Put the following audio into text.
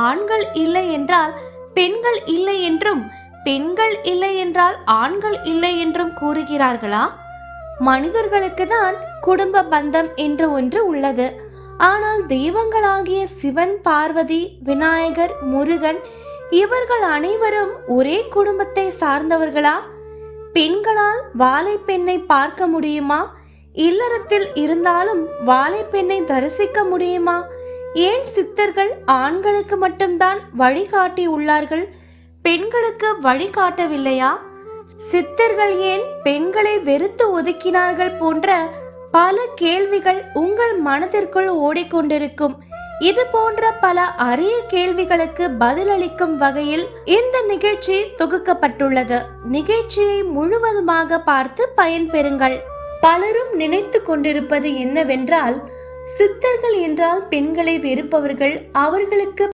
ஆண்கள் இல்லை என்றால் பெண்கள் இல்லை என்றும் பெண்கள் இல்லை என்றால் ஆண்கள் இல்லை என்றும் கூறுகிறார்களா? மனிதர்களுக்கு தான் குடும்ப பந்தம் என்று ஒன்று உள்ளது. ஆனால் தெய்வங்களாகிய சிவன் பார்வதி விநாயகர் முருகன் இவர்கள் அனைவரும் ஒரே குடும்பத்தை சார்ந்தவர்களா? பெண்களால் வாழைப்பெண்ணை பார்க்க முடியுமா? இல்லறத்தில் இருந்தாலும் வாழைப்பெண்ணை தரிசிக்க முடியுமா? ஏன் சித்தர்கள் ஆண்களுக்கு மட்டும்தான் வழிகாட்டி உள்ளார்கள்? பெண்களுக்கு வழிகாட்டவில்லையா? சித்தர்கள் ஏன் பெண்களை வெறுத்து ஒதுக்கினார்கள் போன்ற பல கேள்விகள் உங்கள் மனதிற்குள் ஓடிக்கொண்டிருக்கும். இது போன்ற பல அரிய கேள்விகளுக்கு பதிலளிக்கும் வகையில் இந்த நிகழ்ச்சி தொகுக்கப்பட்டுள்ளது. நிகழ்ச்சியை முழுவதுமாக பார்த்து பயன்பெறுங்கள். பலரும் நினைத்து கொண்டிருப்பது என்னவென்றால் சித்தர்கள் என்றால் பெண்களை வெறுப்பவர்கள் அவர்களுக்கு